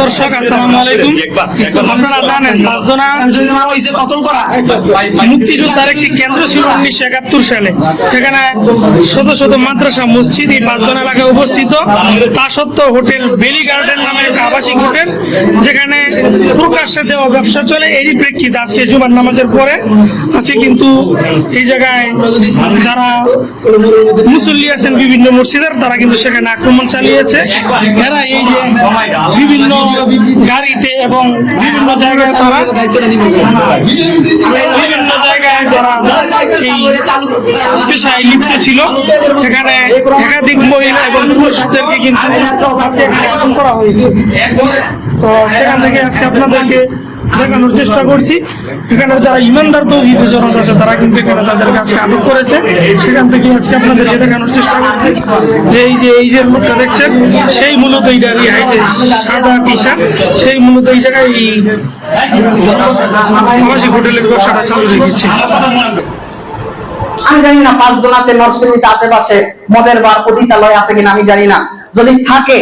দর্শক, আসসালামু আলাইকুম। আপনারা জানেন, পাঁচজনা মুক্তিযোদ্ধার একটি কেন্দ্র ছিল উনিশশো একাত্তর সালে। সেখানে শত শত মাদ্রাসা, মসজিদ এই পাঁচজন এলাকায় অবস্থিত তা সত্ত্বেও হোটেল বেলি গার্ডেন নামে একটা আবাসিক হোটেল, যেখানে প্রকাশ্যে দেওয়া ব্যবসা চলে। এরই প্রেক্ষিতে আজকে জুমার নামাজের পরে আছে কিন্তু এই জায়গায় যারা মুসল্লি আছেন বিভিন্ন মসজিদের, তারা কিন্তু সেখানে আক্রমণ চালিয়েছে। এরা এই যে বিভিন্ন গাড়িতে এবং বিভিন্ন জায়গায় তারা বিভিন্ন জায়গায় পেশায় লিপ্ত ছিল। এখানে একাধিক মহিলা এবং পুরুষদেরকে কিন্তু করা হয়েছে। তো সেখান থেকে আজকে আপনাদেরকে দেখানোর চেষ্টা করছি। এখানে যারা ইমানদার তৌহিদ জনতা আছে, তারা কিন্তু এখানে তাদের কাছে আটক করেছে। সেখান থেকে আজকে আপনাদেরকে দেখানোর চেষ্টা করছি। যে এই যে এই যে লোকটা দেখছেন, সেই মূলত এই গাড়ি হাইটে সাদা শার্ট সেই মূলত এই জায়গায় এই আবাসিক হোটেলের ব্যবসাটা চালু রেখেছে আমি জানি না, পাঁচ দোনাতে নরসিংদীতে আশেপাশে মদের বার পতিতালয় আছে কিনা, আমি জানি না। যদি থাকে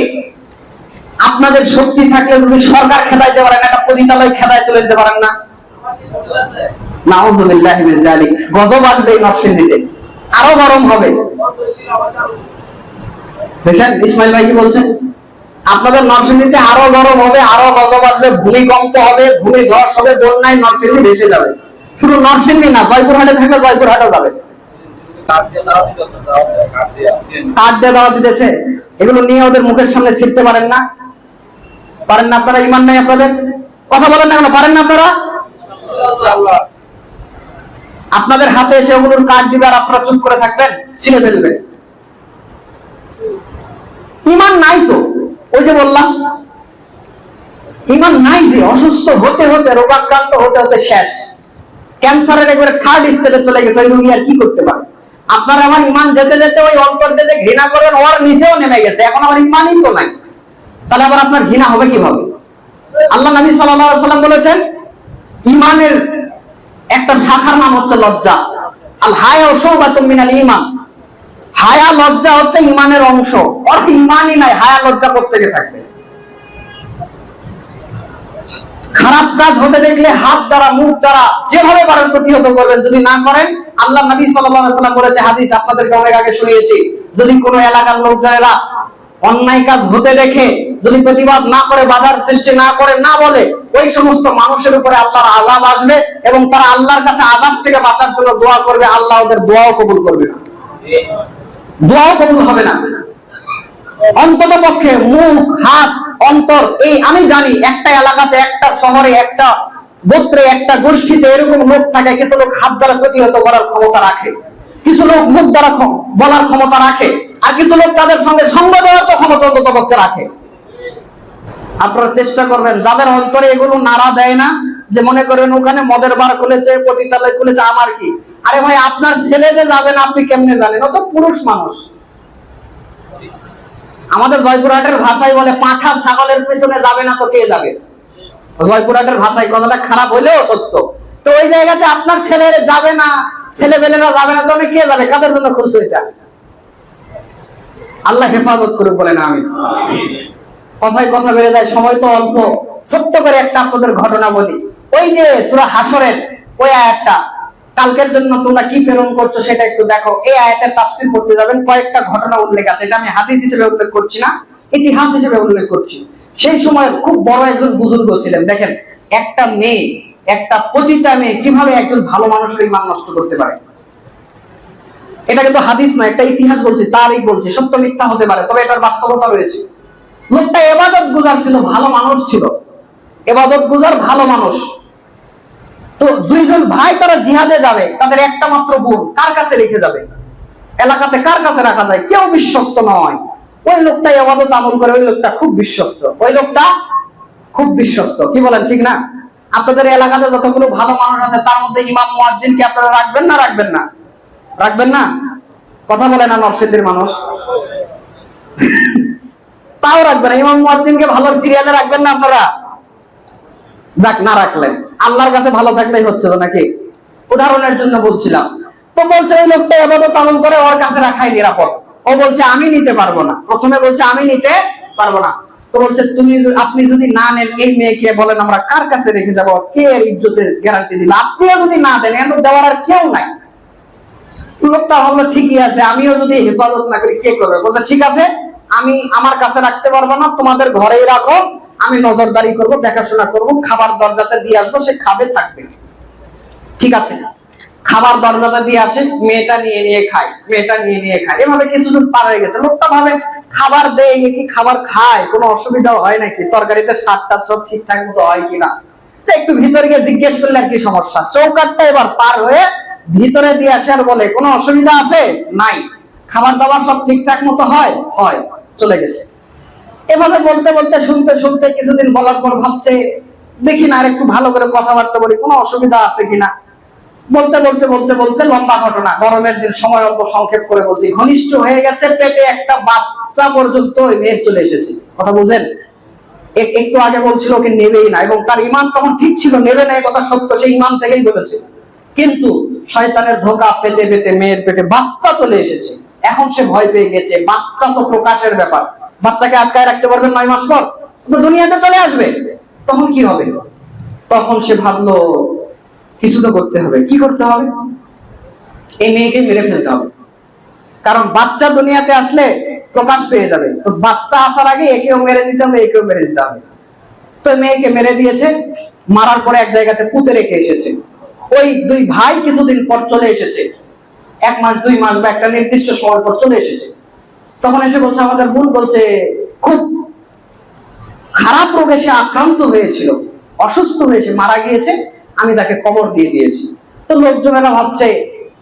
আপনাদের শক্তি থাকলে যদি সরকার খেদাইতে পারেন, একটা পতিতালয় খেদাই তুলে দিতে পারেন না। যাবে। জয়পুরহাটে থাকলে জয়পুরহাটে যাবে। দাওয়া দিতেছে। এগুলো নিয়ে ওদের মুখের সামনে ছিটতে পারেন না। পারেন না আপনারা ইমান নাই আপনাদের? কথা বলেন না কেন পারেন না আপনারা? আপনাদের হাতে এসে ওগুলোর কার্ড দিবে আর আপনারা চুপ করে থাকবেন ছিঁড়ে ফেলবেন ইমান নাই তো ওই যে বললাম। ইমান নাই যে অসুস্থ হতে হতে রোগাক্রান্ত হতে হতে শেষ। ক্যান্সারের একবারে থার্ড স্টেজে চলে গেছে ওই রোগী আর কি করতে পারে? আপনার আমার ইমান যেতে যেতে ওই অন্তর যেতে ঘৃণা করেন ওর নিচেও নেমে গেছে এখন আমার ইমানই তো নাই। তাহলে আবার আপনার ঘৃণা হবে কীভাবে? আল্লাহ নবী সাল্লাম বলেছেন, ইমানের একটা শাখার নাম হচ্ছে লজ্জা। আল ঈমান। হায়া লজ্জা হচ্ছে ইমানের অংশ। ইমানই নাই, হায়া লজ্জা করতে গিয়ে থাকবে। খারাপ কাজ হতে দেখলে হাত দ্বারা, মুখ দ্বারা যেভাবে পারেন প্রতিহত করবেন। যদি না করেন, আল্লাহ নবী সাল্লাম বলেছে, হাদিস আপনাদেরকে অনেক আগে শুনিয়েছি। যদি কোনো এলাকার লোকজনেরা অন্যায় কাজ হতে দেখে যদি প্রতিবাদ না করে, বাধার সৃষ্টি না করে, না বলে, ওই সমস্ত মানুষের উপরে আল্লাহর আযাব আসবে এবং তারা আল্লাহর কাছে আযাব থেকে বাঁচার জন্য দোয়া করবে। আল্লাহ ওদের দোয়াও কবুল করবে না। দোয়াও কবুল হবে না। অন্তত পক্ষে মুখ, হাত, অন্তর, এই আমি জানি একটা এলাকাতে, একটা শহরে, একটা গোত্রে, একটা গোষ্ঠীতে এরকম লোক থাকে, কিছু লোক হাত দ্বারা প্রতিহত করার ক্ষমতা রাখে, কিছু লোক মুখ দ্বারা বলার ক্ষমতা রাখে। আর কিছু লোক তাদের সঙ্গে সঙ্গ দেওয়ার ক্ষমতা অন্তত পক্ষে রাখে। আপনারা চেষ্টা করবেন, যাদের অন্তরে এগুলো নাড়া দেয় না, যে মনে করেন ওখানে মদের বার খুলেছে, পতিতালয় খুলেছে, আমার কি? আরে ভাই, আপনার ছেলে যে যাবেন আপনি কেমনে জানেন? ও তো পুরুষ মানুষ। আমাদের জয়পুরহাটের ভাষায় বলে, পাঁঠা ছাগলের পেছনে যাবে না তো কে যাবে? জয়পুরহাটের ভাষায় কথাটা খারাপ হলেও সত্য। তো ওই জায়গাতে আপনার ছেলে যাবে না ছেলে পেলেরা যাবে না, তো কে যাবে? কাদের জন্য খুলছো এটা? আল্লাহ হেফাজত করে বলেন আমি কথায় কথা বেড়ে যায়, সময় তো অল্প। ছোট্ট করে একটা আপনাদের ঘটনা বলি। ওই যে সুরা হাসরের ওই আয়াতটা, কালকের জন্য তোমরা কি প্রেরণ করছ সেটা একটু দেখো। এই আয়াতের তাফসীর করতে যাবেন, কয়েকটা ঘটনা উল্লেখ আছে। এটা আমি হাদিস হিসেবে উল্লেখ করছি না, ইতিহাস হিসেবে উল্লেখ করছি। সেই সময় খুব বড় একজন বুজুর্গ ছিলেন। দেখেন, একটা মেয়ে, একটা প্রতিটা মেয়ে কীভাবে একজন ভালো মানুষের ইমান নষ্ট করতে পারে? এটা কিন্তু হাদিস নয়, একটা ইতিহাস বলছি, তারিখ বলছি, সত্য মিথ্যা হতে পারে, তবে এটার বাস্তবতা রয়েছে। লোকটা এবাদত গুজার ছিল, ভালো মানুষ ছিল। এবাদত গুজার ভালো মানুষ। তো দুইজন ভাই তারা জিহাদে যাবে, তাদের একটা মাত্র বোন কার কাছে রেখে যাবে? এলাকাতে কার কাছে রাখা যায়? কেউ বিশ্বস্ত নয়। ওই লোকটা এবাদত আমল করে, ওই লোকটা খুব বিশ্বস্ত। ওই লোকটা খুব বিশ্বস্ত। কি বলেন, ঠিক না? আপনাদের এলাকাতে যতগুলো ভালো মানুষ আছে, তার মধ্যে ইমাম, মুয়াজ্জিন কি আপনারা রাখবেন না রাখবেন না? রাখবেন না? কথা বলে না নরসিংদীর মানুষ। তাও রাখবেন ইমাম মুয়াজ্জিনকে ভালো সিরিয়ালে রাখবেন না আপনারা? যাক, না রাখলেন। আল্লাহর কাছে ভালো থাকলেই হচ্ছে তো নাকি? উদাহরণের জন্য বলছিলাম। তো বলছে, ওই লোকটা এবাদত আমল করে ওর কাছে রাখাই নিরাপদ। ও বলছে, আমি নিতে পারব না। প্রথমে বলছে, আমি নিতে পারব না। তো বলছে, তুমি আপনি যদি না নেন এই মেয়েকে, বলেন আমরা কার কাছে রেখে যাব? কে ইজ্জতের গ্যারান্টি দিল? আপনিও যদি না দেন এখন দেওয়ার আর কেউ নাই। লোকটা ভাবলো, ঠিকই আছে, আমিও যদি হেফাজত না করি, কে করবে? বলছে, ঠিক আছে, আমি আমার কাছে রাখতে পারব না, তোমাদের ঘরেই রাখো, আমি নজরদারি করব, দেখাশোনা করব, খাবার দরজাতে দিয়ে আসব, সে খাবে, থাকবে। ঠিক আছে, খাবার দরজাটা দিয়ে আসে, মেয়েটা নিয়ে নিয়ে খায়, মেয়েটা নিয়ে নিয়ে খায়। এভাবে কিছুদিন পার হয়ে গেছে। লোকটা ভাবে, খাবার দেয় কি খাবার খায়? কোনো অসুবিধা হয় নাকি? তরকারিতে স্বাদটা সব ঠিকঠাক মতো হয় কিনা? একটু ভিতরে গিয়ে জিজ্ঞেস করলে আর কি সমস্যা? চৌকাটটা এবার পার হয়ে ভিতরে দিয়ে আসে আর বলে, কোনো অসুবিধা আছে? নাই। খাবার দাবার সব ঠিকঠাক মতো হয়? হয়। চলে গেছে। এভাবে বলতে বলতে, শুনতে শুনতে কিছুদিন বলার পর ভাবছে, দেখি না আর একটু ভালো করে কথাবার্তা বলি, কোনো অসুবিধা আছে কিনা বলতে বলতে বলতে বলতে লম্বা ঘটনা। গরমের দিন সময় অল্প সংক্ষেপ করে বলছি, ঘনিষ্ঠ হয়ে গেছে পেটে একটা বাচ্চা পর্যন্ত মেয়ের চলে এসেছে। কথা বুঝেন? একটু আগে বলছিল ওকে নেবেই না এবং তার ইমান তখন ঠিক ছিল, নেবে না কথা সত্য সেই ইমান থেকেই বলেছে। কিন্তু শয়তানের ধোকা পেতে পেতে মেয়ের পেটে বাচ্চা চলে এসেছে। এখন সে ভয় পেয়ে গেছে। বাচ্চা তো প্রকাশের ব্যাপার। বাচ্চাকে আটকায় রাখতে পারবেন নয় মাস পর? দুনিয়াতে চলে আসবে। তখন কি হবে? তখন সে ভাবলো, কিছু তো করতে হবে। কি করতে হবে? এই মেয়েকে মেরে ফেলতে হবে। কারণ বাচ্চা দুনিয়াতে আসলে প্রকাশ পেয়ে যাবে। তো বাচ্চা আসার আগে একেও মেরে দিতে হবে, একেও মেরে দিতে হবে। তো মেয়েকে মেরে দিয়েছে। মারার পরে এক জায়গাতে পুঁতে রেখে এসেছে। ওই দুই ভাই কিছুদিন পর চলে এসেছে। এক মাস, দুই মাস বা একটা নির্দিষ্ট সময় পর চলে এসেছে। তখন এসে বলছে, আমাদের বোন বলছে, খুব খারাপ রোগে সে আক্রান্ত হয়েছিল, অসুস্থ হয়েছে, মারা গিয়েছে, আমি তাকে খবর দিয়ে দিয়েছি। তো লোকজনেরা ভাবছে,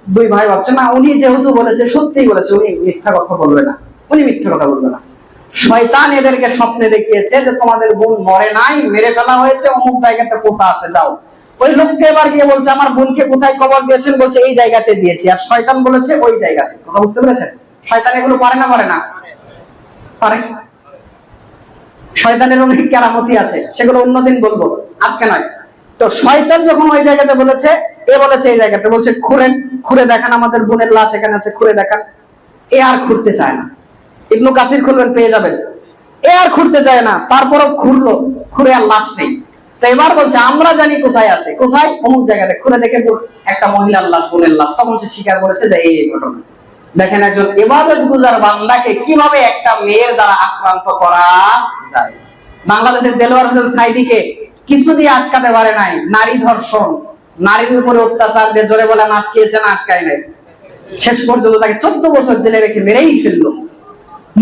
দুই ভাই ভাবছে, না, উনি যেহেতু বলেছে, সত্যিই বলেছে, উনি মিথ্যা কথা বলবে না, উনি মিথ্যা কথা বলবে না। শয়তান এদেরকে স্বপ্নে দেখিয়েছে যে তোমাদের বোন মরে নাই, মেরে ফেলা হয়েছে, অমুক জায়গাতে পোতা আছে, যাও। ওই লোককে এবার গিয়ে বলছে, আমার বোনকে কোথায় খবর দিয়েছেন? বলছে, এই জায়গাতে দিয়েছি। আর শয়তান বলেছে, ওই জায়গাতে। কথা বুঝতে পেরেছেন? শয়তান এগুলো পারে না পারে না? পারে। শয়তানের অনেক কেরামতি আছে, সেগুলো অন্যদিন বলব, আজকে নয়। তো শয়তান যখন ওই জায়গাতে বলেছে, এ বলেছে এই জায়গাতে, বলছে, খুঁড়েন, খুঁড়ে দেখান, আমাদের বোনের লাশ এখানে আছে, খুঁড়ে দেখান। এ আর খুঁড়তে চায় না। ইবনু কাসির খুলবেন, পেয়ে যাবেন। এ আর খুঁড়তে চায় না, তারপরও খুঁড়লো, খুঁড়ে আর লাশ নেই। তো এবার বলছে, আমরা জানি কোথায় আছে। কোথায়? অমুক জায়গাতে। খুঁড়ে দেখে একটা মহিলার লাশ, বোনের লাশ। তখন সে স্বীকার করেছে যে, এই ঘটনা। দেখেন একজন এবাদত গুজার বান্দাকে কীভাবে একটা মেয়ের দ্বারা আক্রান্ত করা যায়। বাংলাদেশের দেলোয়ার হোসেন সাইদিকে কিছু দিয়ে আটকাতে পারে নাই। নারী ধর্ষণ। নারীর উপরে অত্যাচার দিয়ে জোরে বলে আটকিয়েছে না, আটকায় নাই। শেষ পর্যন্ত তাকে চোদ্দ বছর জেলে রেখে মেরেই ফেলল।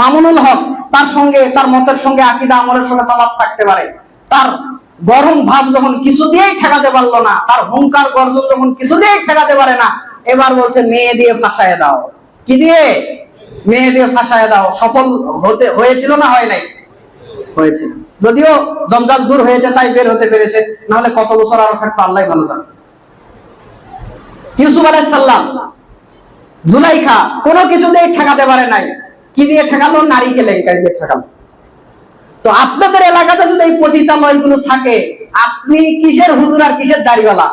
মামুনুল হক তার সঙ্গে, তার মতের সঙ্গে, আকিদা আমলের সঙ্গে তফাৎ থাকতে পারে। তার গরম ভাব যখন কিছু দিয়েই ঠেকাতে পারল না, তার হুঙ্কার গর্জন যখন কিছু দিয়েই ঠেকাতে পারে না, এবার বলছে, মেয়ে দিয়ে ফাঁসায় দাও। কি দিয়ে? মেয়ে দিয়ে ফাঁসায় দাও। সফল হতে, হয়েছিল না হয় নাই? হয়েছে। যদিও জঞ্জাল দূর হয়েছে, তাই বের হতে পেরেছে। নাহলে কত বছর আরও থাকতো আল্লাহ ভালো জানে। ইউসুফ আলাইসাল্লাম জুলাইখা কোনো কিছুতেই ঠেকাতে পারে নাই। কি দিয়ে ঠেকালো? নারী কেলেঙ্কারি দিয়ে ঠেকালো। তো আপনাদের এলাকাতে যদি এই পতিতালয়গুলো থাকে, আপনি কিসের হুজুর আর কিসের দাড়িওয়ালা?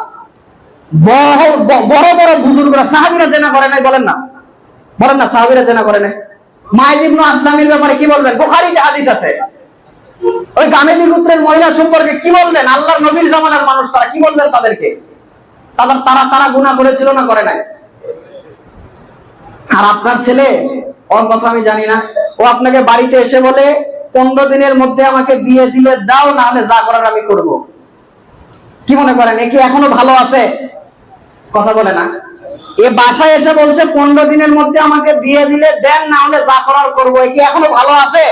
বড় বড় বুজুর্গরা সাহাবিরা জেনা করে নাই বলেন না। বলেন না, সাহাবিরা জেনা করে নাই। আসলামের ব্যাপারে কি বলবেন? হাদিস আছে। ওই গামেদি মহিলা সম্পর্কে কি আল্লাহর নবীর মানুষ তারা কি বলবেন তাদেরকে? তারা তারা তারা করেছিল না করে নাই? আর আপনার ছেলে, ওর কথা আমি জানি না। ও আপনাকে বাড়িতে এসে বলে পনেরো দিনের মধ্যে আমাকে বিয়ে দিলে দাও না হলে যা করার আমি করব। কি মনে করেন, এ কি এখনও ভালো আছে? কথা বলে না। এ বাসায় এসে বলছে, পনেরো দিনের মধ্যে আমাকে বিয়ে দিলে দেন না হলে যা করার করব। এ কি এখনও ভালো আছে?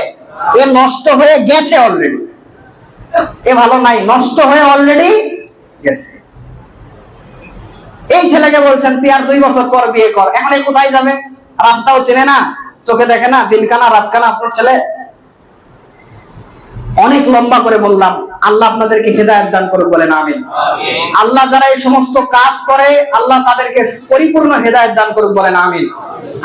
এ নষ্ট হয়ে গেছে অলরেডি এ ভালো নাই, নষ্ট হয়ে অলরেডি গেছে। এই ছেলেকে বলছেন, তুই আর দুই বছর পর বিয়ে কর, এখন কোথায় যাবে? রাস্তাও চেনে না, চোখে দেখে না দিন কানা রাত কানা আপনার ছেলে অনেক লম্বা করে বললাম আল্লাহ আপনাদেরকে হেদায়ত দান করুক বলেন আমিন। আল্লাহ যারা এই সমস্ত কাজ করে আল্লাহ তাদেরকে পরিপূর্ণ হেদায়ত দান করুক বলেন আমিন।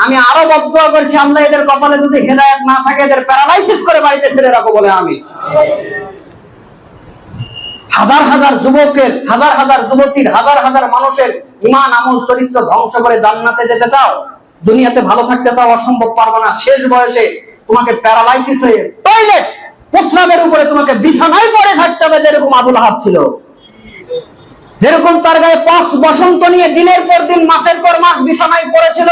আমি আরও বদয়া করছি আল্লাহ এদের কপালে যদি হেদায়ত না থাকে এদের প্যারালাইসিস করে বাড়িতে ফেলে রাখো বলে আমি হাজার হাজার যুবকের হাজার হাজার যুবতীর হাজার হাজার মানুষের ইমান আমল চরিত্র ধ্বংস করে জান্নাতে যেতে চাও দুনিয়াতে ভালো থাকতে চাও অসম্ভব পারবে না শেষ বয়সে তোমাকে প্যারালাইসিস হয়ে টয়লেট প্রস্রাবের উপরে তোমাকে বিছানায় পরে থাকতে হবে, যেরকম আবুল হাব ছিল। যেরকম তার গায়ে পাঁচ বসন্ত নিয়ে দিনের পর দিন, মাসের পর মাস বিছানায় পড়েছিল।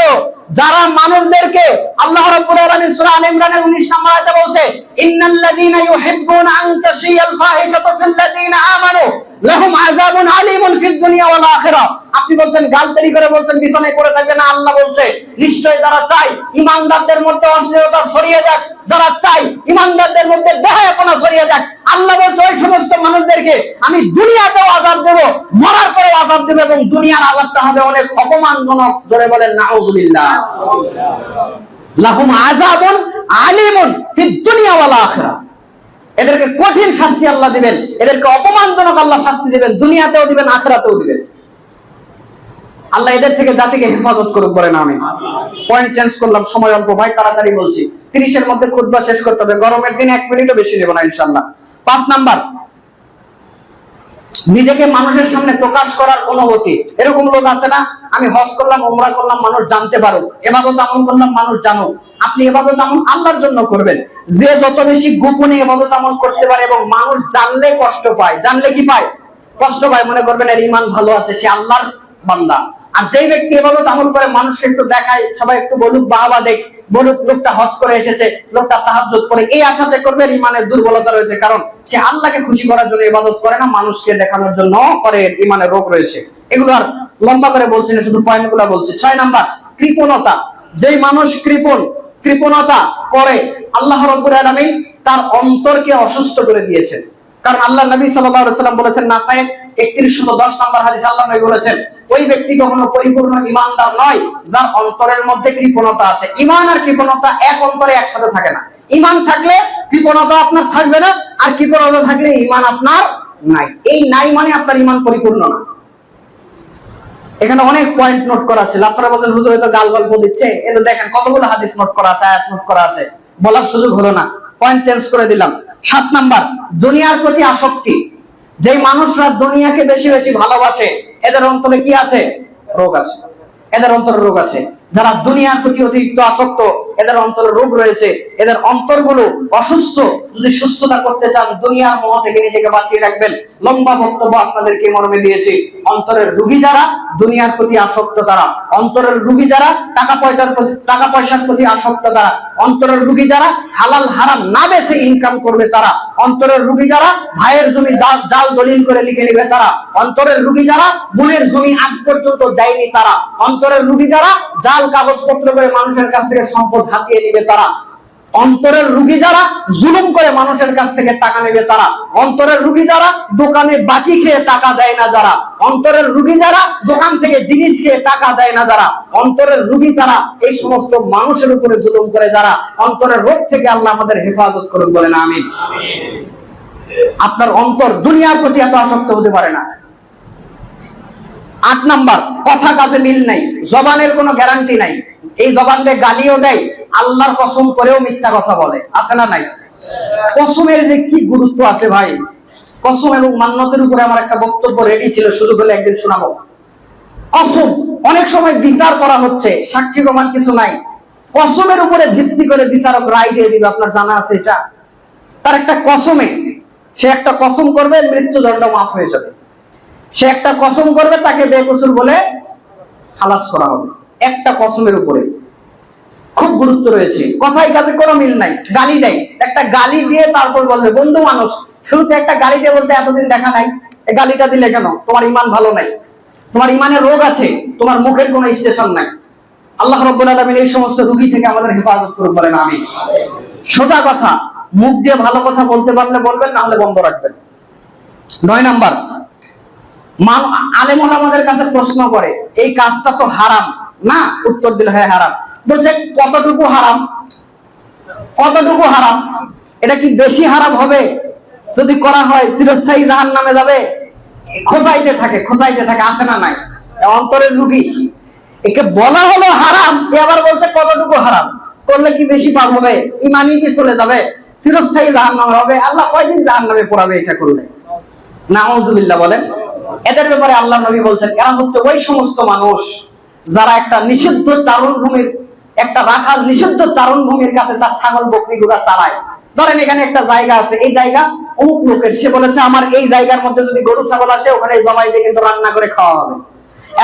যারা মানুষদেরকে আল্লাহ রাব্বুল আলামিন সূরা আলে ইমরানের 19 নম্বর আয়াতে বলছে, ইন্নাল্লাযীনা ইউহিব্বুনা আন তাশিয়াল ফাহিশাতু ফিল্লাযীনা আমানু, লাহুম আযাবুন আলীমুন ফিদ দুনিয়া ওয়াল আখিরাহ। আপনি বলছেন গালতারি করে বলছেন, বিছানায় পড়ে থাকবে না, আল্লাহ বলছে, নিশ্চয় যারা চায় ইমানদারদের মধ্যে অশ্লীলতা ছড়িয়ে যাক, যারা চায় ইমানদারদের মধ্যে বেহায়াপনা ছড়িয়ে যাক, আল্লাহ বলছে, ওই সমস্ত মানুষদেরকে আমি দুনিয়াতেও আযাব দেব, মরার পরেও আযাব দেব এবং দুনিয়ার আযাবটা হবে অনেক অপমানজনক। জোরে বলেন, নাউজুবিল্লাহ। লাহুম ওয়াল আখিরাহ। এদেরকে কঠিন শাস্তি আল্লাহ দিবেন, এদেরকে অপমানজনক আল্লাহ শাস্তি দিবেন, দুনিয়াতেও দিবেন, আখিরাতেও দিবেন। আল্লাহ এদের থেকে জাতিকে হেফাজত করুক আমি পয়েন্ট চেঞ্জ করলাম, সময় অল্প, ভাই, তাড়াতাড়ি বলছি। তিরিশের মধ্যে খুতবা শেষ করতে হবে, গরমের দিনে এক মিনিটও বেশি নেব না ইনশাল্লাহ পাঁচ নাম্বার, নিজেকে মানুষের সামনে প্রকাশ করার অনুভূতি। এরকম লোক আছে না আমি হজ করলাম ওমরা করলাম, মানুষ জানতে পারুক। এবাদত আমল করলাম, মানুষ জানুক। আপনি এবাদত আমল আল্লাহর জন্য করবেন। যে যত বেশি গোপনে এবাদত আমল করতে পারে এবং মানুষ জানলে কষ্ট পায়, জানলে কি পায়? কষ্ট পায়, মনে করবেন এর ইমান ভালো আছে, সে আল্লাহর বান্দা। আর যেই ব্যক্তি এবাদত আমল করে, মানুষকে একটু দেখায়, সবাই একটু বলুক, বাহাবা দেখ, বলুক, লোকটা হজ করে এসেছে, লোকটা তাহাজ্জুদ করে, এই আশাতে করবে ইমানের দুর্বলতা রয়েছে। কারণ সে আল্লাহকে খুশি করার জন্য ইবাদত করে না, মানুষকে দেখানোর জন্য করে ইমানের রোগ রয়েছে। এগুলো আর লম্বা করে বলছি না, শুধু পয়েন্টগুলো বলছি। ছয় নাম্বার, কৃপণতা। যেই মানুষ কৃপণ, কৃপণতা করে, আল্লাহ রব্বুল আলামিন তার অন্তরকে অসুস্থ করে দিয়েছেন। কারণ আল্লাহ নবী সাল্লাম বলেছেন নাসায়ে 3110 নম্বর হাদিস আল্লাহ নবী বলেছেন, ওই ব্যক্তি কখনো পরিপূর্ণ ঈমানদার নয়, যার অন্তরের মধ্যে কৃপণতা আছে। ঈমান আর কৃপণতা এক অন্তরে একসাথে থাকে না। ঈমান থাকলে কৃপণতা আপনার থাকবে না, আর কৃপণতা থাকলে ঈমান আপনার নাই। এই নাই মানে আপনার ঈমান পরিপূর্ণ না। এখানে অনেক পয়েন্ট নোট করা আছে। আপনারা বলছেন, হুজুর হয়তো গাল গল্প দিচ্ছে। এটা দেখেন, কতগুলো হাদিস নোট করা আছে, আয়াত নোট করা আছে। বলার সুযোগ হলো না। পয়েন্ট চেঞ্জ করে দিলাম। সাত নাম্বার, দুনিয়ার প্রতি আসক্তি। যে মানুষরা দুনিয়াকে বেশি বেশি ভালোবাসে, এদের অন্তরে কি আছে? রোগ আছে। এদের অন্তরে রোগ আছে। যারা দুনিয়ার প্রতি অতিরিক্ত আসক্ত এদের অন্তরে রোগ রয়েছে, এদের অন্তরগুলো অসুস্থ। যদি সুস্থতা করতে চান দুনিয়ার মোহ থেকে নিজেকে বাঁচিয়ে রাখবেন। লম্বা বক্তব্য আপনাদেরকে মর্মে দিয়েছি। অন্তরের রুগী যারা, দুনিয়ার প্রতি আসক্ত তারা। অন্তরের রুগী যারা, টাকা পয়সার টাকা পয়সার প্রতি আসক্ত তারা। অন্তরের রুগী যারা, হালাল হারাম না বেছে ইনকাম করবে তারা। অন্তরের রুগী যারা, ভাইয়ের জমি জাল দলিল করে লিখে নিবে তারা। অন্তরের রুগী যারা, বোনের জমি আজ পর্যন্ত দেয়নি তারা। অন্তরের রুগী যারা, জাল কাগজপত্র করে মানুষের কাছ থেকে সম্পদ হাতিয়ে নিবে তারা। অন্তরের রুগী যারা জুলুম করে মানুষের কাছ থেকে টাকা নেবে তারা। অন্তরের রুগী যারা দোকানে বাকি খেয়ে টাকা দেয় না যারা। অন্তরের রুগী যারা দোকান থেকে জিনিস খেয়ে টাকা দেয় না যারা। অন্তরের রুগী তারা এই সমস্ত মানুষের উপরে জুলুম করে যারা। অন্তরের রোগ থেকে আল্লাহ আমাদের হেফাজত করুন বলেন, আমিন। আপনার অন্তর দুনিয়ার প্রতি এত আসক্ত হতে পারে না। আট নাম্বার, কথা কাজে মিল নাই, জবানের কোনো গ্যারান্টি নাই। এই জবান দিয়ে গালিও দেয়, আল্লাহর কসম করেও মিথ্যা কথা বলে। আছে না নাই? কসমের যে কি গুরুত্ব আছে ভাই? কসম এবং মান্যতের উপরে আমার একটা বক্তব্য রেডি ছিল, সুযোগ হলে একদিন শোনাবো। কসম, অনেক সময় বিচার করা হচ্ছে, সাক্ষী প্রমাণ কিছু নাই। কসমের উপরে ভিত্তি করে বিচারক রায় দিয়ে দিবে, আপনার জানা আছে এটা? তার একটা কসমে, সে একটা কসম করবে, মৃত্যুদণ্ড মাফ হয়ে যাবে। সে একটা কসম করবে, তাকে বেকসুর বলে খালাস করা হবে। একটা কসমের উপরে। খুব গুরুত্ব রয়েছে। কথায় কাছে কোনো মিল নাই, গালি দেয়। একটা গালি দিয়ে তারপর বলবে, বন্ধু মানুষ, শুরুতে একটা গালি দিয়ে বলছে, এতদিন দেখা নাই। এই গালিটা দিলে কেন? তোমার ইমান ভালো নাই। তোমার ইমানের রোগ আছে, তোমার মুখের কোনো স্টেশন নাই। আল্লাহ রব্বুল আলমিন এই সমস্ত রুগী থেকে আমাদের হেফাজত করুক বলেন আমি সোজা কথা, মুখ দিয়ে ভালো কথা বলতে পারলে বলবেন, না হলে বন্ধ রাখবেন। নয় নাম্বার মান আলেম আমাদের কাছে প্রশ্ন করে, এই কাজটা তো হারাম, না? উত্তর দিল হ্যাঁ হারাম। বলছে, কতটুকু হারাম? কতটুকু হারাম? এটা কি বেশি হারাম হবে? যদি করা হয়, চিরস্থায়ী জাহান নামে যাবে। খোঁজাইতে থাকে খোঁজাইতে থাকে আসে না নাই? অন্তরের রুগী। একে বলা হলো হারাম, এ আবার বলছে, কতটুকু হারাম? করলে কি বেশি পাপ হবে? ইমানই কি চলে যাবে? চিরস্থায়ী জাহান নামে হবে। আল্লাহ কয়দিন জাহান নামে পড়াবে এটা করলে? নাউজুবিল্লাহ, বলেন। এদের ব্যাপারে আল্লাহ নবী বলছেন, এরা হচ্ছে ওই সমস্ত মানুষ যারা একটা নিষিদ্ধ চারণ ভূমির একটা রাখাল নিষিদ্ধ চারণ ভূমির কাছে তার ছাগল বকরি গুলা চালায়। ধরেন এখানে একটা জায়গা আছে, এই জায়গা অমুক লোকের। সে বলেছে, আমার এই জায়গার মধ্যে যদি গরু, ছাগল আসে, ওখানে জবাই দিয়ে কিন্তু রান্না করে খাওয়া হবে।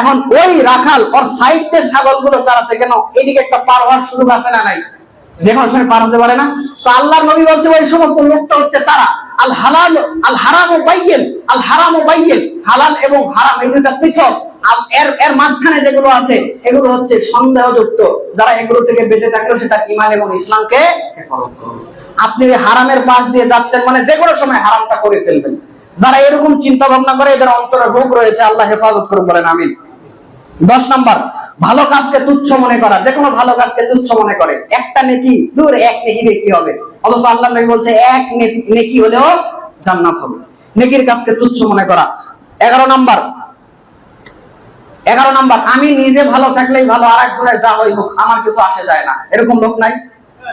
এখন ওই রাখাল ওর সাইডতে ছাগলগুলো চালাচ্ছে কেন? এদিকে একটা পার হওয়ার সুযোগ আছে না নাই? যে কোনো সময় পার হতে পারে না। তো আল্লাহর নবী বলছে, ওই সমস্ত লোকটা হচ্ছে তারা। আল হালাল, আল হারাম ও বাইয়েন, আল হারাম ও বাইয়েন, হালাল এবং হারাম দুটা পৃথক। আর এর এর মাঝখানে যেগুলো আছে, এগুলো হচ্ছে সন্দেহযুক্ত। যারা এগুলো থেকে বেঁচে থাকল সেটা ইমান এবং ইসলামকে আপনি হারামের পাশ দিয়ে যাচ্ছেন মানে যে কোনো সময় হারামটা করে ফেলবেন। যারা এরকম চিন্তা ভাবনা করে, এদের অন্তরে রোগ রয়েছে, আল্লাহ হেফাজত করে বলেন, আমিন। দশ নাম্বার, ভালো কাজকে তুচ্ছ মনে করা। যে কোনো ভালো কাজকে তুচ্ছ মনে করে। একটা নেকি, দূর, এক নেকি নেকি হবে? অথচ আল্লাহ নবী বলছে, এক নেকি হলেও জান্নাত হবে। নেকির কাজকে তুচ্ছ মনে করা। এগারো নাম্বার। এগারো নাম্বার, আমি নিজে ভালো থাকলেই ভালো আর একজনের যা হই হোক, আমার কিছু আসে যায় না। এরকম লোক নাই।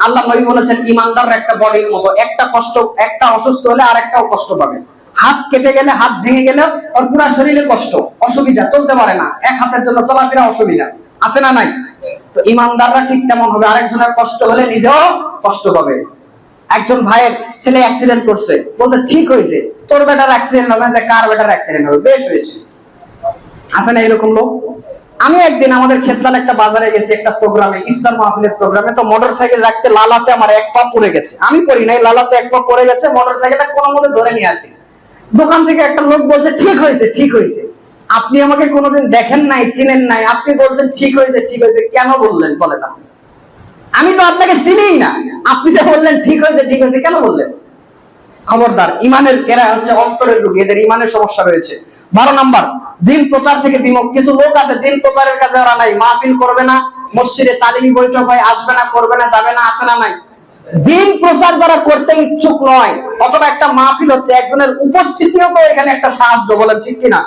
আল্লাহ নবী বলেছেন ইমানদার একটা বডির মতো, একটা কষ্ট, একটা অসুস্থ হলে আর একটাও কষ্ট পাবে। হাত কেটে গেলে হাত ভেঙে গেলে ওর পুরা শরীরে কষ্ট, অসুবিধা, চলতে পারে না। এক হাতের জন্য চলাফেরা অসুবিধা। আছে না নাই? তো ইমানদাররা ঠিক তেমন হবে, আরেকজনের কষ্ট হলে নিজেও কষ্ট পাবে। একজন ভাইয়ের ছেলে অ্যাক্সিডেন্ট করছে। বলছে, ঠিক হয়েছে। তোর বেটার অ্যাক্সিডেন্ট হবে না কার বেটার অ্যাক্সিডেন্ট হবে? বেশ হয়েছে। আছে না এরকম লোক? আমি একদিন আমাদের ক্ষেতলাল একটা বাজারে গেছি, একটা প্রোগ্রামে, ইফতার মাহফিলের প্রোগ্রামে, তো মোটর সাইকেল রাখতে লালাতে আমার এক পা পড়ে গেছে। আমি পড়ি নাই, লালাতে এক পা পড়ে গেছে মোটর সাইকেলটা কোনো মতে ধরে নিয়ে আসি দোকান থেকে একটা লোক বলছে, ঠিক হয়েছে ঠিক হয়েছে। আপনি আমাকে কোনোদিন দেখেন নাই, চিনেন নাই? আপনি বলছেন, ঠিক হয়েছে ঠিক হয়েছে। কেন বললেন, বলেন আপনি? আমি তো আপনাকে চিনিই না। আপনি যে বললেন, ঠিক হয়েছে ঠিক হয়েছে কেন বললেন? খবরদার, ইমানের এরা হচ্ছে অন্তরের রোগী, এদের ইমানের সমস্যা রয়েছে। বারো নাম্বার, দিন প্রচার থেকে বিমুখ। কিছু লোক আছে, দিন প্রচারের কাছে ওরা নাই। মাহফিল করবে না, মসজিদে তালিমি বৈঠক হয়, আসবে না, করবে না, যাবে না, আসে না, নাই। দিন প্রচার যারা করতে ইচ্ছুক নয়, অথবা একটা মাহফিল হচ্ছে, একজনের উপস্থিতিও তো এখানে একটা সাহায্য বলেন, ঠিক কিনা?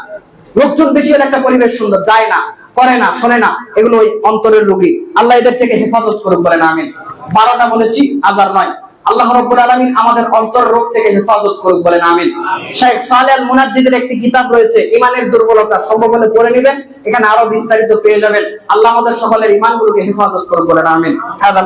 লোকজন বেশি হলে একটা পরিবেশ সুন্দর, যায় না। করে না, শোনে না, এগুলো ওই অন্তরের রোগী। আল্লাহ এদের থেকে হেফাজত করুন বলেন আমিন। বারোটা বলেছি, আজার নয়। আল্লাহ রব্বুল আলামিন আমাদের অন্তর রোগ থেকে হেফাজত করুক, বলেন আমিন। শেখ সালে আল মুনাজ্জিদের একটি কিতাব রয়েছে ইমানের দুর্বলতা। সম্ভব হলে পড়ে নেবেন, এখানে আরও বিস্তারিত পেয়ে যাবেন। আল্লাহ আমাদের সকলের ইমানগুলোকে হেফাজত করুক, বলেন আমিন। হাদা